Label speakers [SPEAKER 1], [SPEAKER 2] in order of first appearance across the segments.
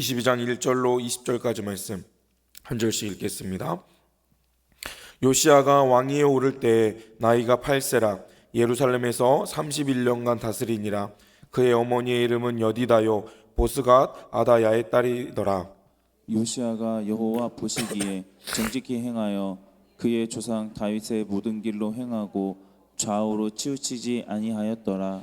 [SPEAKER 1] 22장 1절로 20절까지 말씀 한 절씩 읽겠습니다. 요시아가 왕위에 오를 때 나이가 8세라 예루살렘에서 31년간 다스리니라 그의 어머니의 이름은 여디다요 보스갓 아다야의 딸이더라
[SPEAKER 2] 요시아가 여호와 보시기에 정직히 행하여 그의 조상 다윗의 모든 길로 행하고 좌우로 치우치지 아니하였더라.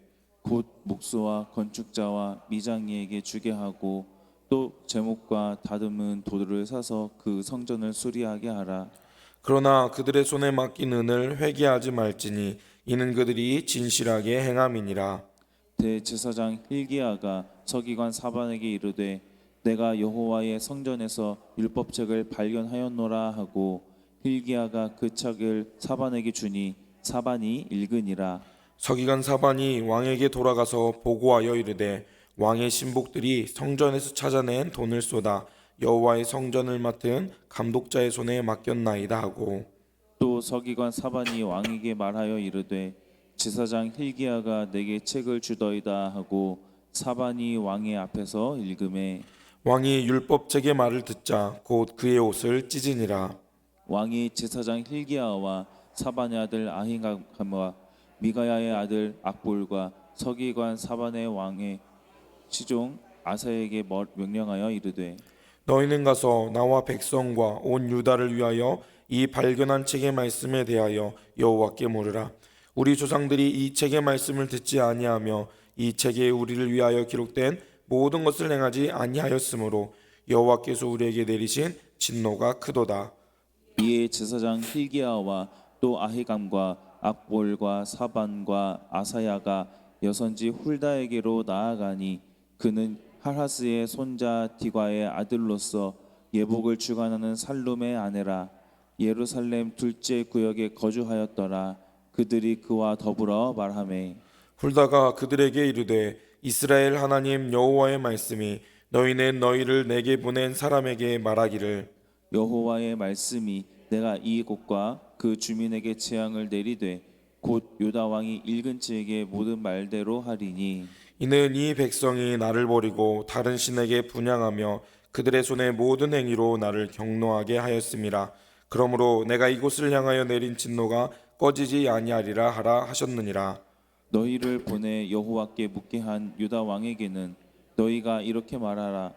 [SPEAKER 2] 곧 목수와 건축자와 미장이에게 주게 하고 또 제목과 다듬은 돌을 사서 그 성전을 수리하게 하라.
[SPEAKER 1] 그러나 그들의 손에 맡긴 은을 회개하지 말지니 이는 그들이 진실하게 행함이니라
[SPEAKER 2] 대제사장 hil기야가 서기관 사반에게 이르되 내가 여호와의 성전에서 율법책을 발견하였노라 하고 hil기야가 그 책을 사반에게 주니 사반이 읽으니라
[SPEAKER 1] 서기관 사반이 왕에게 돌아가서 보고하여 이르되 왕의 신복들이 성전에서 찾아낸 돈을 쏟아 여호와의 성전을 맡은 감독자의 손에 맡겼나이다 하고.
[SPEAKER 2] 또 서기관 사반이 왕에게 말하여 이르되 제사장 hil기야가 내게 책을 주더이다 하고 사반이 왕의 앞에서 읽음에
[SPEAKER 1] 왕이 율법책의 말을 듣자 곧 그의 옷을 찢으니라.
[SPEAKER 2] 왕이 제사장 hil기야와 사반의 아들 아히감과 미가야의 아들 악볼과 서기관 사반의 왕의 시종 아사에게 머- 명령하여 이르되
[SPEAKER 1] 너희는 가서 나와 백성과 온 유다를 위하여 이 발견한 책의 말씀에 대하여 여호와께 물으라. 우리 조상들이 이 책의 말씀을 듣지 아니하며 이 책에 우리를 위하여 기록된 모든 것을 행하지 아니하였으므로 여호와께서 우리에게 내리신 진노가 크도다.
[SPEAKER 2] 이에 제사장 hil기야와 또 아히감과 악볼과 사반과 아사야가 여선지 훌다에게로 나아가니 그는 하하스의 손자 디과의 아들로서 예복을 주관하는 살룸의 아내라 예루살렘 둘째 구역에 거주하였더라. 그들이 그와 더불어 말하매.
[SPEAKER 1] 훌다가 그들에게 이르되 이스라엘 하나님 여호와의 말씀이 너희는 너희를 내게 보낸 사람에게 말하기를.
[SPEAKER 2] 여호와의 말씀이 내가 이 곳과 그 주민에게 재앙을 내리되 곧 유다 왕이 읽은 지에게 모든 말대로 하리니
[SPEAKER 1] 이는 이 백성이 나를 버리고 다른 신에게 분양하며 그들의 손의 모든 행위로 나를 경노하게 하였음이라. 그러므로 내가 이곳을 향하여 내린 진노가 꺼지지 아니하리라 하라 하셨느니라.
[SPEAKER 2] 너희를 보내 여호와께 묻게 한 유다 왕에게는 너희가 이렇게 말하라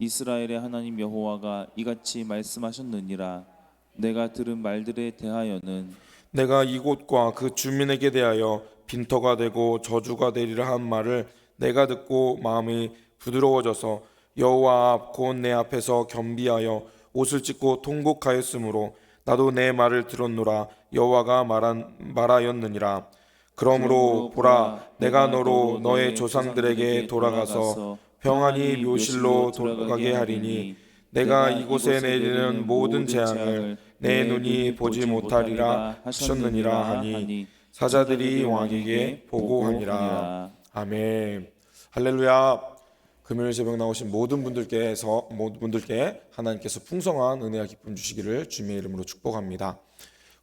[SPEAKER 2] 이스라엘의 하나님 여호와가 이같이 말씀하셨느니라 내가 들은 말들에 대하여는
[SPEAKER 1] 내가 이곳과 그 주민에게 대하여 빈터가 되고 저주가 되리라 한 말을 내가 듣고 마음이 부드러워져서 여호와 앞 곧 내 앞에서 겸비하여 옷을 찢고 통곡하였으므로 나도 내 말을 들었노라. 여호와가 말한 말하였느니라. 그러므로 보라 내가 너로 너의 조상들에게 돌아가서 평안히 묘실로 돌아가게 하리니 내가 이곳에 내리는 모든 재앙을 내 눈이 보지 못하리라 하셨느니라 하니 사자들이 왕에게 보고하니라 아멘 할렐루야 금요일 새벽 나오신 모든 분들께서 모든 분들께 하나님께서 풍성한 은혜와 기쁨 주시기를 주님의 이름으로 축복합니다.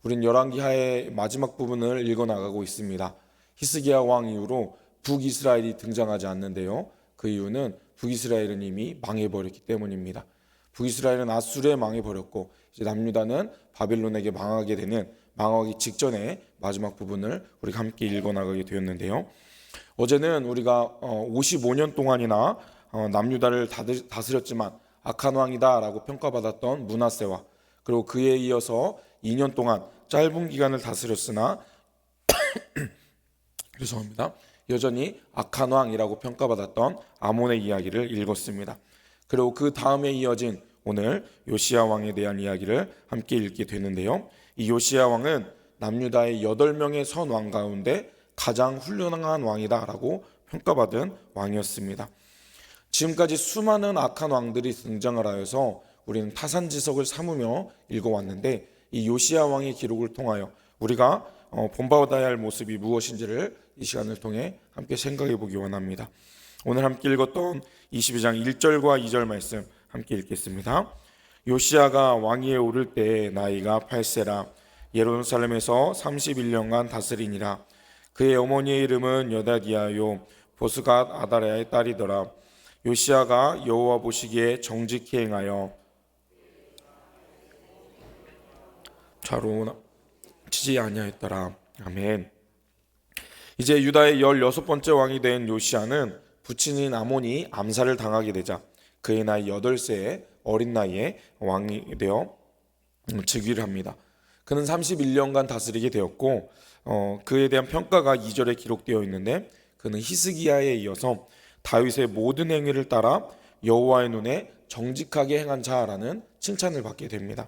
[SPEAKER 1] 우린 열왕기하의 마지막 부분을 읽어 나가고 있습니다. 히스기야 왕 이후로 북이스라엘이 등장하지 않는데요. 그 이유는 북이스라엘은 이미 망해버렸기 때문입니다. 북이스라엘은 아수르에 망해버렸고 이제 남유다는 바빌론에게 망하게 되는 망하기 직전의 마지막 부분을 우리가 함께 읽어 나가게 되었는데요. 어제는 우리가 55년 동안이나 어, 남유다를 다스렸지만 악한 왕이다라고 평가받았던 문하세와 그리고 그에 이어서 2년 동안 짧은 기간을 다스렸으나 죄송합니다. 여전히 악한 왕이라고 평가받았던 아몬의 이야기를 읽었습니다. 그리고 그 다음에 이어진 오늘 요시야 왕에 대한 이야기를 함께 읽게 되는데요. 이 요시야 왕은 남유다의 여덟 명의 선왕 가운데 가장 훌륭한 왕이다라고 평가받은 왕이었습니다. 지금까지 수많은 악한 왕들이 등장을 하여서 우리는 타산지석을 삼으며 읽어왔는데 이 요시야 왕의 기록을 통하여 우리가 어, 본받아야 할 모습이 무엇인지를 이 시간을 통해 함께 생각해 보기 원합니다. 오늘 함께 읽었던 22장 1절과 2절 말씀 함께 읽겠습니다. 요시야가 왕위에 오를 때 나이가 8세라. 예루살렘에서 31년간 다스리니라. 그의 어머니의 이름은 여다기야요. 보스갓 아다랴의 딸이더라. 요시야가 여호와 보시기에 정직히 행하여 좌로 치지 아니하였더라. 아멘. 이제 유다의 16번째 왕이 된 요시야는 부친인 아몬이 암살을 당하게 되자 그의 나이 8세의 어린 나이에 왕이 되어 즉위를 합니다. 그는 31년간 다스리게 되었고 어, 그에 대한 평가가 2절에 기록되어 있는데 그는 히스기야에 이어서 다윗의 모든 행위를 따라 여호와의 눈에 정직하게 행한 자라는 칭찬을 받게 됩니다.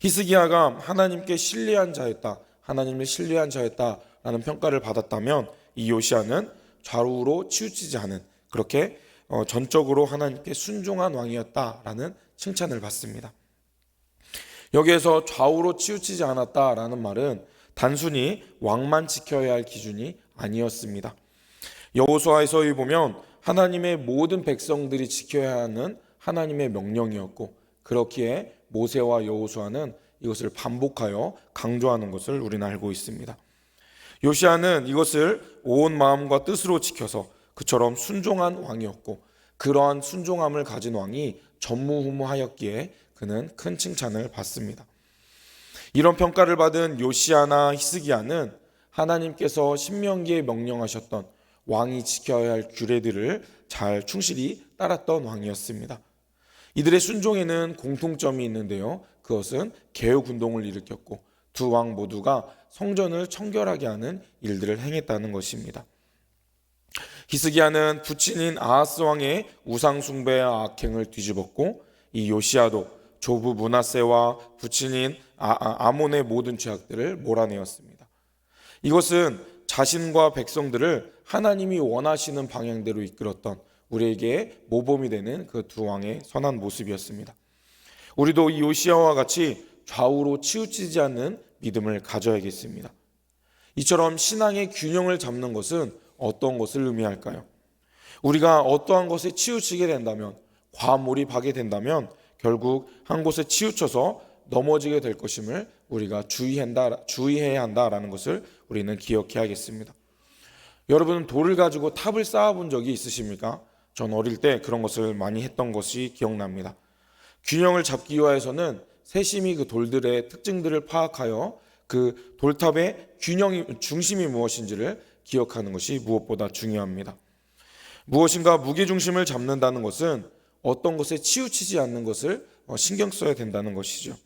[SPEAKER 1] 히스기야가 하나님께 신뢰한 자였다. 하나님을 신뢰한 자였다라는 평가를 받았다면 이 요시아는 좌우로 치우치지 않은 그렇게 어, 전적으로 하나님께 순종한 왕이었다라는 칭찬을 받습니다. 여기에서 좌우로 치우치지 않았다라는 말은 단순히 왕만 지켜야 할 기준이 아니었습니다. 여호수아에서 보면 하나님의 모든 백성들이 지켜야 하는 하나님의 명령이었고 그렇기에 모세와 여호수아는 이것을 반복하여 강조하는 것을 우리는 알고 있습니다. 요시아는 이것을 온 마음과 뜻으로 지켜서 그처럼 순종한 왕이었고 그러한 순종함을 가진 왕이 전무후무하였기에 그는 큰 칭찬을 받습니다. 이런 평가를 받은 요시아나 히스기야는 하나님께서 신명기에 명령하셨던 왕이 지켜야 할 규례들을 잘 충실히 따랐던 왕이었습니다. 이들의 순종에는 공통점이 있는데요. 그것은 개혁 운동을 일으켰고 두 왕 모두가 성전을 청결하게 하는 일들을 행했다는 것입니다. 히스기야는 부친인 아하스 왕의 우상 숭배와 악행을 뒤집었고 이 요시아도 조부 문하세와 부친인 아, 몬의 모든 죄악들을 몰아내었습니다. 이것은 자신과 백성들을 하나님이 원하시는 방향대로 이끌었던 우리에게 모범이 되는 그 두 왕의 선한 모습이었습니다. 우리도 이 요시아와 같이 좌우로 치우치지 않는 믿음을 가져야겠습니다. 이처럼 신앙의 균형을 잡는 것은 어떤 것을 의미할까요? 우리가 어떠한 것에 치우치게 된다면, 과몰입하게 된다면 결국 한 곳에 치우쳐서 넘어지게 될 것임을 우리가 주의한다, 주의해야 한다라는 것을 우리는 기억해야겠습니다. 여러분은 돌을 가지고 탑을 쌓아본 적이 있으십니까? 전 어릴 때 그런 것을 많이 했던 것이 기억납니다. 균형을 잡기 위해서는 세심히 그 돌들의 특징들을 파악하여 그 돌탑의 균형이 중심이 무엇인지를 기억하는 것이 무엇보다 중요합니다. 무엇인가 무게 중심을 잡는다는 것은 어떤 것에 치우치지 않는 것을 어, 신경 써야 된다는 것이죠.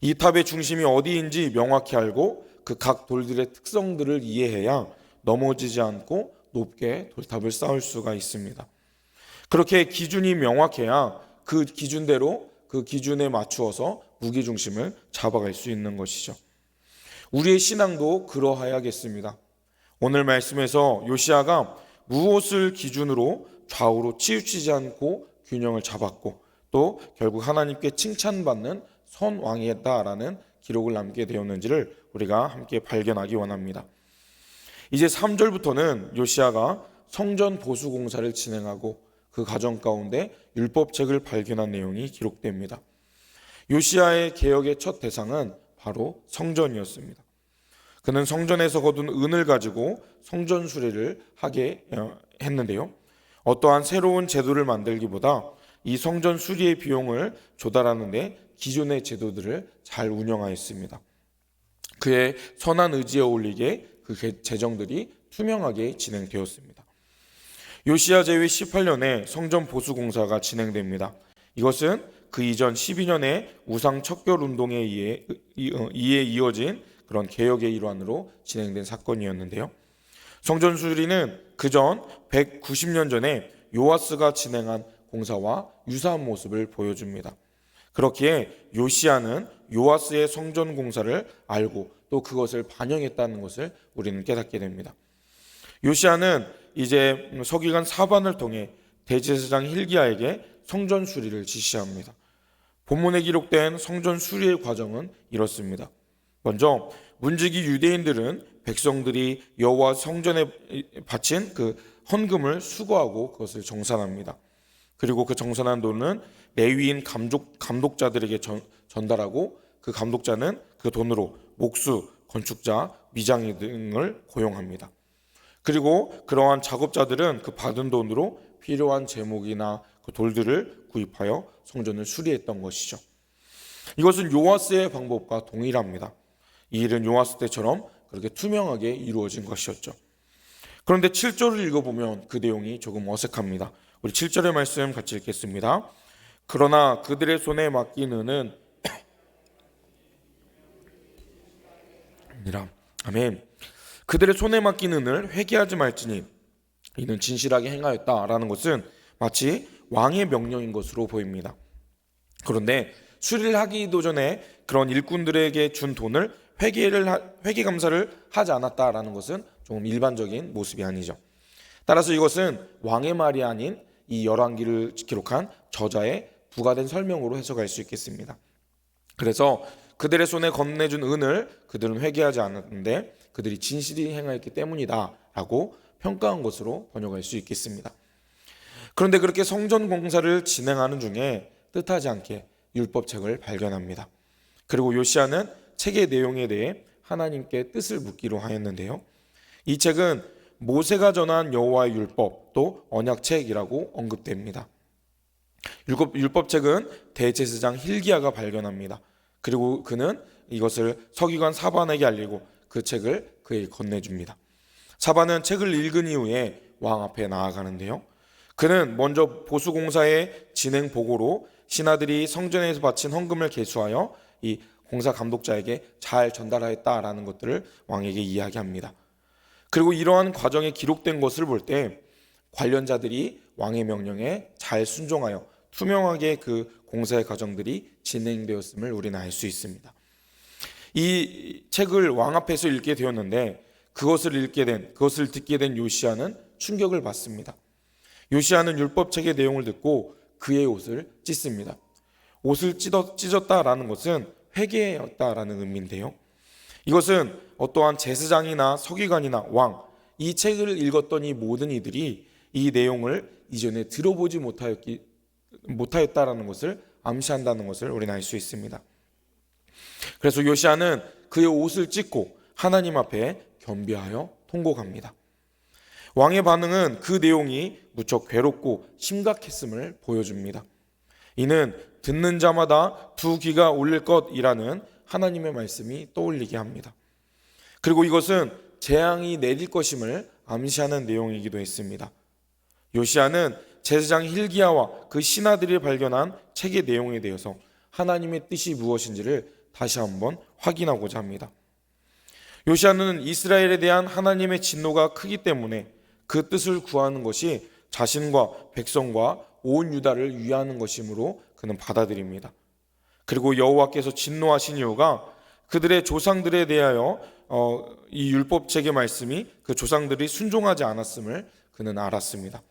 [SPEAKER 1] 이 탑의 중심이 어디인지 명확히 알고 그 각 돌들의 특성들을 이해해야 넘어지지 않고 높게 돌탑을 쌓을 수가 있습니다. 그렇게 기준이 명확해야 그 기준대로 그 기준에 맞추어서 무게 중심을 잡아갈 수 있는 것이죠. 우리의 신앙도 그러하야겠습니다. 오늘 말씀에서 요시아가 무엇을 기준으로 좌우로 치우치지 않고 균형을 잡았고 또 결국 하나님께 칭찬받는 선 왕이었다라는 기록을 남게 되었는지를 우리가 함께 발견하기 원합니다. 이제 3절부터는 요시아가 성전 보수 공사를 진행하고 그 과정 가운데 율법책을 발견한 내용이 기록됩니다. 요시아의 개혁의 첫 대상은 바로 성전이었습니다. 그는 성전에서 거둔 은을 가지고 성전 수리를 하게 어, 했는데요. 어떠한 새로운 제도를 만들기보다 이 성전 수리의 비용을 조달하는데 기존의 제도들을 잘 운영하였습니다. 그의 선한 의지에 어울리게 그 재정들이 투명하게 진행되었습니다. 요시야 제위 18년에 성전 보수 공사가 진행됩니다. 이것은 그 이전 12년에 우상 척결 운동에 의해, 의해 이어진 그런 개혁의 일환으로 진행된 사건이었는데요. 성전 수리는 그전 190년 전에 요아스가 진행한 공사와 유사한 모습을 보여줍니다. 그렇기에 요시아는 요아스의 성전 공사를 알고 또 그것을 반영했다는 것을 우리는 깨닫게 됩니다. 요시아는 이제 서기관 사반을 통해 대제사장 힐기야에게 성전 수리를 지시합니다. 본문에 기록된 성전 수리의 과정은 이렇습니다. 먼저 문지기 유대인들은 백성들이 여호와 성전에 바친 그 헌금을 수거하고 그것을 정산합니다. 그리고 그 정산한 돈은 레위인 감독, 감독자들에게 전, 전달하고 그 감독자는 그 돈으로 목수, 건축자, 미장이 등을 고용합니다. 그리고 그러한 작업자들은 그 받은 돈으로 필요한 제목이나 그 돌들을 구입하여 성전을 수리했던 것이죠. 이것은 요아스의 방법과 동일합니다. 이 일은 요아스 때처럼 그렇게 투명하게 이루어진 것이었죠. 그런데 7절을 읽어보면 그 내용이 조금 어색합니다. 우리 7절의 말씀 같이 읽겠습니다. 그러나 그들의 손에 맡기는은 아니라 아멘. 그들의 손에 맡기는 을 회개하지 말지니 이는 진실하게 행하였다라는 것은 마치 왕의 명령인 것으로 보입니다. 그런데 수리를 하기도 전에 그런 일꾼들에게 준 돈을 회계를 하- 회계 감사를 하지 않았다라는 것은 조금 일반적인 모습이 아니죠. 따라서 이것은 왕의 말이 아닌 이 열왕기를 기록한 저자의 부가된 설명으로 해석할 수 있겠습니다. 그래서 그들의 손에 건네준 은을 그들은 회개하지 않았는데 그들이 진실이 행하였기 때문이다라고 평가한 것으로 번역할 수 있겠습니다. 그런데 그렇게 성전 공사를 진행하는 중에 뜻하지 않게 율법책을 발견합니다. 그리고 요시아는 책의 내용에 대해 하나님께 뜻을 묻기로 하였는데요. 이 책은 모세가 전한 여호와의 율법 또 언약책이라고 언급됩니다. 율법, 율법책은 대제사장 힐기야가 발견합니다. 그리고 그는 이것을 서기관 사반에게 알리고 그 책을 그에게 건네줍니다. 사반은 책을 읽은 이후에 왕 앞에 나아가는데요. 그는 먼저 보수 공사의 진행 보고로 신하들이 성전에서 바친 헌금을 계수하여 이 공사 감독자에게 잘 전달하였다라는 것들을 왕에게 이야기합니다. 그리고 이러한 과정에 기록된 것을 볼 때 관련자들이 왕의 명령에 잘 순종하여 투명하게 그 공사의 과정들이 진행되었음을 우리는 알 수 있습니다. 이 책을 왕 앞에서 읽게 되었는데 그것을 읽게 된 그것을 듣게 된 요시아는 충격을 받습니다. 요시아는 율법책의 내용을 듣고 그의 옷을 찢습니다. 옷을 찢었다라는 것은 회개였다라는 의미인데요. 이것은 어떠한 제사장이나 서기관이나 왕, 이 책을 읽었던 이 모든 이들이 이 내용을 이전에 들어보지 못하였기, 못하였다라는 것을 암시한다는 것을 우리는 알 수 있습니다. 그래서 요시아는 그의 옷을 찢고 하나님 앞에 겸비하여 통곡합니다. 왕의 반응은 그 내용이 무척 괴롭고 심각했음을 보여줍니다. 이는 듣는 자마다 두 귀가 울릴 것이라는 하나님의 말씀이 떠올리게 합니다. 그리고 이것은 재앙이 내릴 것임을 암시하는 내용이기도 했습니다. 요시아는 제사장 힐기야와 그 신하들이 발견한 책의 내용에 대해서 하나님의 뜻이 무엇인지를 다시 한번 확인하고자 합니다. 요시아는 이스라엘에 대한 하나님의 진노가 크기 때문에 그 뜻을 구하는 것이 자신과 백성과 온 유다를 위하는 것이므로 그는 받아들입니다. 그리고 여호와께서 진노하신 이유가 그들의 조상들에 대하여 어, 이 율법책의 말씀이 그 조상들이 순종하지 않았음을 그는 알았습니다.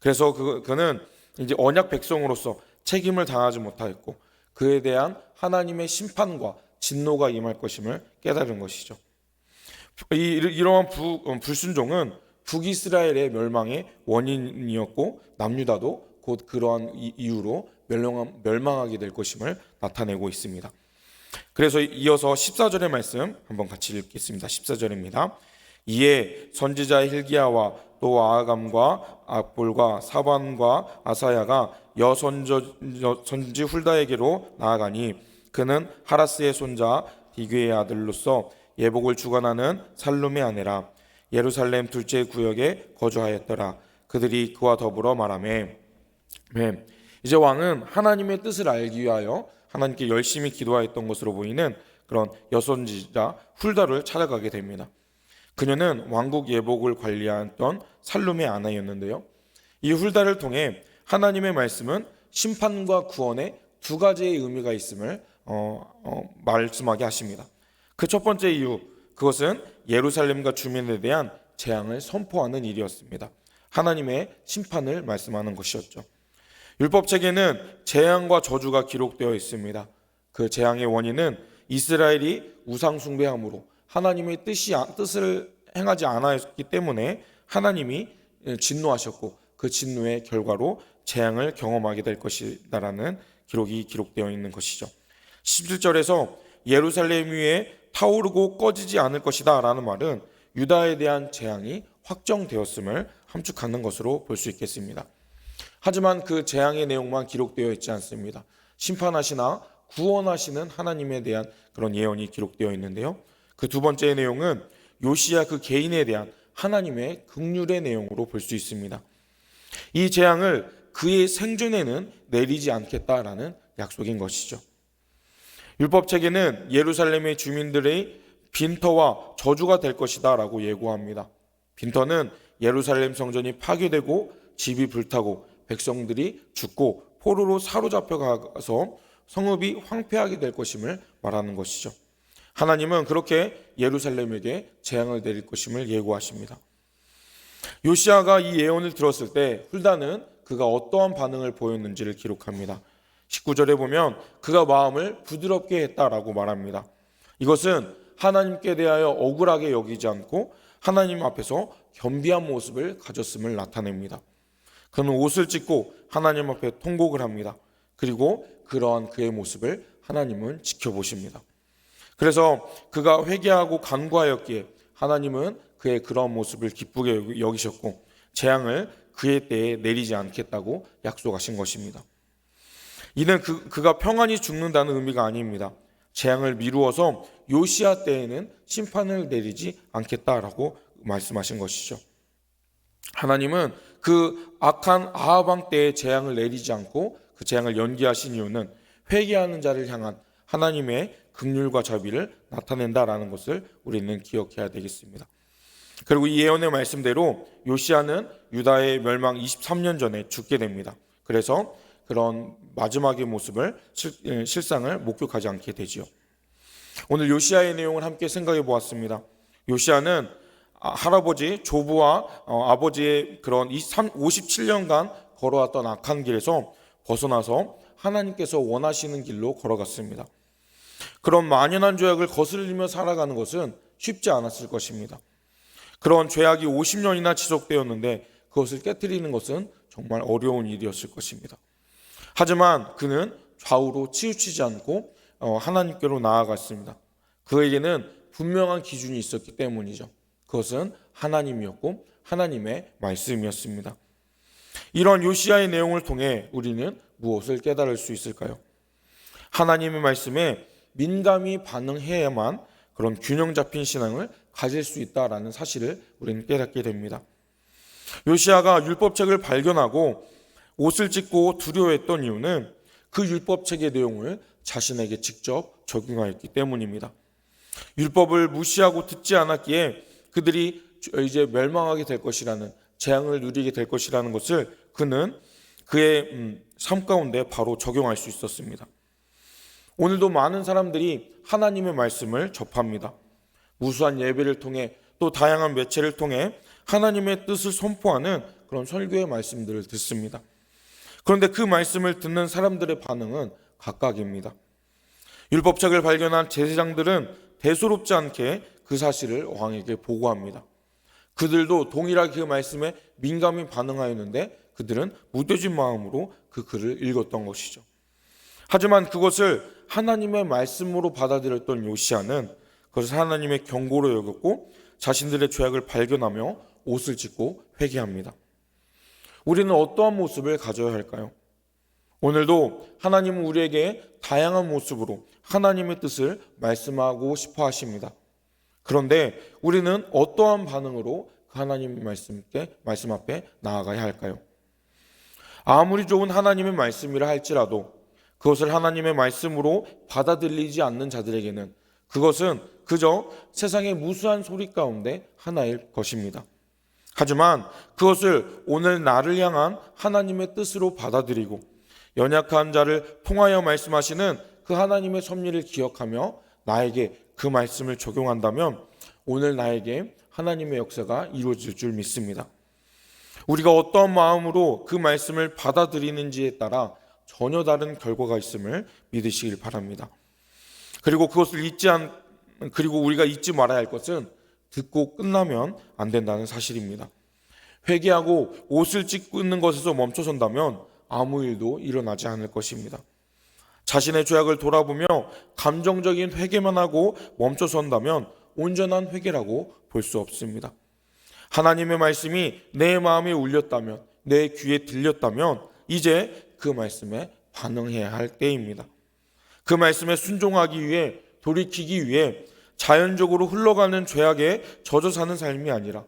[SPEAKER 1] 그래서 그, 그는 이제 언약 백성으로서 책임을 다하지 못하였고 그에 대한 하나님의 심판과 진노가 임할 것임을 깨달은 것이죠. 이 이러한 부, 어, 불순종은 북이스라엘의 멸망의 원인이었고 남유다도 곧 그러한 이- 이유로 멸망, 멸망하게 될 것임을 나타내고 있습니다. 그래서 이어서 14절의 말씀 한번 같이 읽겠습니다. 14절입니다. 이에 선지자 힐기야와 또 아감과 악볼과 사반과 아사야가 여선지 훌다에게로 나아가니 그는 하라스의 손자 디귀의 아들로서 예복을 주관하는 살룸의 아내라 예루살렘 둘째 구역에 거주하였더라 그들이 그와 더불어 말하매 네. 이제 왕은 하나님의 뜻을 알기 위하여 하나님께 열심히 기도하였던 것으로 보이는 그런 여선지자 훌다를 찾아가게 됩니다. 그녀는 왕국 예복을 관리하던 살룸의 아내였는데요. 이 훌다를 통해 하나님의 말씀은 심판과 구원의 두 가지의 의미가 있음을 어, 어, 말씀하게 하십니다. 그 첫 번째 이유 그것은 예루살렘과 주민에 대한 재앙을 선포하는 일이었습니다. 하나님의 심판을 말씀하는 것이었죠. 율법 책에는 재앙과 저주가 기록되어 있습니다. 그 재앙의 원인은 이스라엘이 우상 숭배함으로 하나님의 뜻이 뜻을 행하지 않았기 때문에 하나님이 진노하셨고 그 진노의 결과로 재앙을 경험하게 될 것이다라는 기록이 기록되어 있는 것이죠. 17절에서 예루살렘 위에 타오르고 꺼지지 않을 것이다라는 말은 유다에 대한 재앙이 확정되었음을 함축하는 것으로 볼 수 있겠습니다. 하지만 그 재앙의 내용만 기록되어 있지 않습니다. 심판하시나 구원하시는 하나님에 대한 그런 예언이 기록되어 있는데요. 그 두 번째 내용은 요시야 그 개인에 대한 하나님의 극률의 내용으로 볼 수 있습니다. 이 재앙을 그의 생존에는 내리지 않겠다라는 약속인 것이죠. 율법 책에는 예루살렘의 주민들의 빈터와 저주가 될 것이다라고 예고합니다. 빈터는 예루살렘 성전이 파괴되고 집이 불타고 백성들이 죽고 포로로 사로잡혀 가서 성읍이 황폐하게 될 것임을 말하는 것이죠. 하나님은 그렇게 예루살렘에게 재앙을 내릴 것임을 예고하십니다. 요시아가 이 예언을 들었을 때 훌다는 그가 어떠한 반응을 보였는지를 기록합니다. 19절에 보면 그가 마음을 부드럽게 했다라고 말합니다. 이것은 하나님께 대하여 억울하게 여기지 않고 하나님 앞에서 겸비한 모습을 가졌음을 나타냅니다. 그는 옷을 찢고 하나님 앞에 통곡을 합니다. 그리고 그러한 그의 모습을 하나님은 지켜보십니다. 그래서 그가 회개하고 간구하였기에 하나님은 그의 그러한 모습을 기쁘게 여기셨고 재앙을 그의 때에 내리지 않겠다고 약속하신 것입니다. 이는 그, 그가 평안히 죽는다는 의미가 아닙니다. 재앙을 미루어서 요시아 때에는 심판을 내리지 않겠다라고 말씀하신 것이죠. 하나님은 그 악한 아하방 때에 재앙을 내리지 않고 그 재앙을 연기하신 이유는 회개하는 자를 향한 하나님의 극률과 자비를 나타낸다라는 것을 우리는 기억해야 되겠습니다. 그리고 이 예언의 말씀대로 요시아는 유다의 멸망 23년 전에 죽게 됩니다. 그래서 그런 마지막의 모습을 실, 실상을 목격하지 않게 되지요. 오늘 요시아의 내용을 함께 생각해 보았습니다. 요시아는 아, 할아버지 조부와 어, 아버지의 그런 57년간 걸어왔던 악한 길에서 벗어나서 하나님께서 원하시는 길로 걸어갔습니다. 그런 만연한 죄악을 거슬리며 살아가는 것은 쉽지 않았을 것입니다. 그런 죄악이 50년이나 지속되었는데 그것을 깨뜨리는 것은 정말 어려운 일이었을 것입니다. 하지만 그는 좌우로 치우치지 않고 어, 하나님께로 나아갔습니다. 그에게는 분명한 기준이 있었기 때문이죠. 그것은 하나님이었고 하나님의 말씀이었습니다. 이런 요시아의 내용을 통해 우리는 무엇을 깨달을 수 있을까요? 하나님의 말씀에 민감히 반응해야만 그런 균형 잡힌 신앙을 가질 수 있다라는 사실을 우리는 깨닫게 됩니다. 요시아가 율법책을 발견하고 옷을 찢고 두려워했던 이유는 그 율법책의 내용을 자신에게 직접 적용하였기 때문입니다. 율법을 무시하고 듣지 않았기에 그들이 이제 멸망하게 될 것이라는 재앙을 누리게 될 것이라는 것을 그는 그의 음, 삶 가운데 바로 적용할 수 있었습니다. 오늘도 많은 사람들이 하나님의 말씀을 접합니다. 무수한 예배를 통해 또 다양한 매체를 통해 하나님의 뜻을 선포하는 그런 설교의 말씀들을 듣습니다. 그런데 그 말씀을 듣는 사람들의 반응은 각각입니다. 율법책을 발견한 제사장들은 대수롭지 않게 그 사실을 왕에게 보고합니다. 그들도 동일하게 그 말씀에 민감히 반응하였는데 그들은 무뎌진 마음으로 그 글을 읽었던 것이죠. 하지만 그것을 하나님의 말씀으로 받아들였던 요시아는 그것을 하나님의 경고로 여겼고 자신들의 죄악을 발견하며 옷을 찢고 회개합니다. 우리는 어떠한 모습을 가져야 할까요? 오늘도 하나님은 우리에게 다양한 모습으로 하나님의 뜻을 말씀하고 싶어 하십니다. 그런데 우리는 어떠한 반응으로 그 하나님의 말씀께 말씀 앞에 나아가야 할까요? 아무리 좋은 하나님의 말씀이라 할지라도 그것을 하나님의 말씀으로 받아들이지 않는 자들에게는 그것은 그저 세상의 무수한 소리 가운데 하나일 것입니다. 하지만 그것을 오늘 나를 향한 하나님의 뜻으로 받아들이고 연약한 자를 통하여 말씀하시는 그 하나님의 섭리를 기억하며 나에게 그 말씀을 적용한다면 오늘 나에게 하나님의 역사가 이루어질 줄 믿습니다. 우리가 어떤 마음으로 그 말씀을 받아들이는지에 따라 전혀 다른 결과가 있음을 믿으시길 바랍니다. 그리고 그것을 잊지 않 그리고 우리가 잊지 말아야 할 것은 듣고 끝나면 안 된다는 사실입니다. 회개하고 옷을 찢는 것에서 멈춰선다면 아무 일도 일어나지 않을 것입니다. 자신의 죄악을 돌아보며 감정적인 회개만 하고 멈춰 선다면 온전한 회개라고 볼 수 없습니다. 하나님의 말씀이 내 마음에 울렸다면, 내 귀에 들렸다면, 이제 그 말씀에 반응해야 할 때입니다. 그 말씀에 순종하기 위해, 돌이키기 위해 자연적으로 흘러가는 죄악에 젖어 사는 삶이 아니라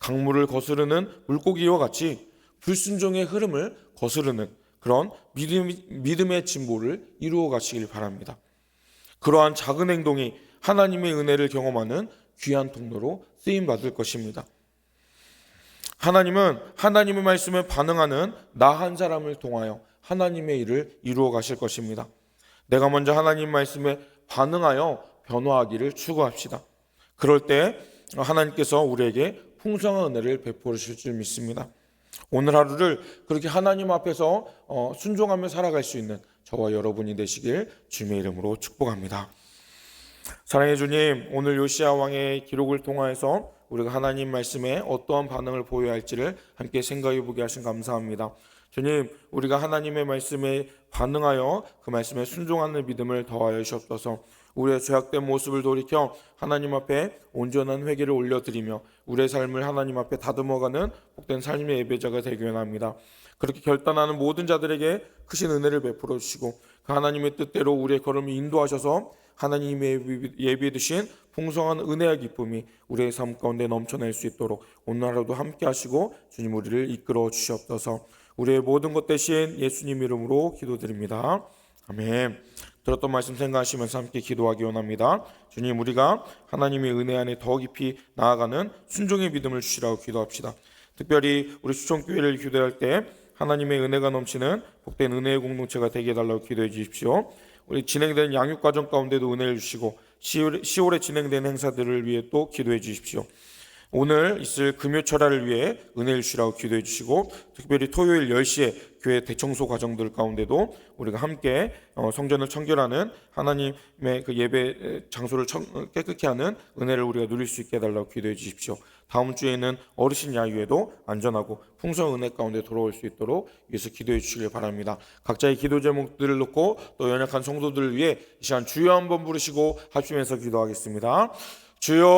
[SPEAKER 1] 강물을 거스르는 물고기와 같이 불순종의 흐름을 거스르는 그런 믿음, 믿음 의 진보를 이루어 가시길 바랍니다. 그러한 작은 행동이 하나님의 은혜를 경험하는 귀한 통로로 쓰임 받을 것입니다. 하나님은 하나님의 말씀에 반응하는 나 한 사람을 통하여 하나님의 일을 이루어 가실 것입니다. 내가 먼저 하나님 말씀에 반응하여 변화하기를 추구합시다. 그럴 때 하나님께서 우리에게 풍성한 은혜를 베푸실 줄 믿습니다. 오늘 하루를 그렇게 하나님 앞에서 어, 순종하며 살아갈 수 있는 저와 여러분이 되시길 주님의 이름으로 축복합니다. 사랑해 주님, 오늘 요시아 왕의 기록을 통하여서 우리가 하나님 말씀에 어떠한 반응을 보여야 할지를 함께 생각해 보게 하신 감사합니다. 주님, 우리가 하나님의 말씀에 반응하여 그 말씀에 순종하는 믿음을 더하여 주옵소서. 우리의 죄악된 모습을 돌이켜 하나님 앞에 온전한 회개를 올려드리며 우리의 삶을 하나님 앞에 다듬어가는 복된 삶의 예배자가 되기 원합니다. 그렇게 결단하는 모든 자들에게 크신 은혜를 베풀어 주시고 그 하나님의 뜻대로 우리의 걸음을 인도하셔서 하나님의 예비해 두신 풍성한 은혜와 기쁨이 우리의 삶 가운데 넘쳐날 수 있도록 오늘 하루도 함께 하시고 주님 우리를 이끌어 주시옵소서. 우리의 모든 것 대신 예수님 이름으로 기도드립니다. 아멘. 들었던 말씀 생각하시면서 함께 기도하기 원합니다. 주님 우리가 하나님의 은혜 안에 더 깊이 나아가는 순종의 믿음을 주시라고 기도합시다. 특별히 우리 수천교회를 기도할 때 하나님의 은혜가 넘치는 복된 은혜의 공동체가 되게 해달라고 기도해 주십시오. 우리 진행되는 양육 과정 가운데도 은혜를 주시고 10월, 10월에 진행되는 행사들을 위해 또 기도해 주십시오. 오늘 있을 금요철야를 위해 은혜를 주시라고 기도해 주시고 특별히 토요일 10시에 교회 대청소 과정들 가운데도 우리가 함께 어, 성전을 청결하는 하나님의 그 예배 장소를 청- 깨끗게 하는 은혜를 우리가 누릴 수 있게 해달라고 기도해 주십시오. 다음 주에는 어르신 야유에도 안전하고 풍성 은혜 가운데 돌아올 수 있도록 위해서 기도해 주시길 바랍니다. 각자의 기도 제목들을 놓고 또 연약한 성도들을 위해 이 시간 주여 한번 부르시고 합심해서 기도하겠습니다. 주여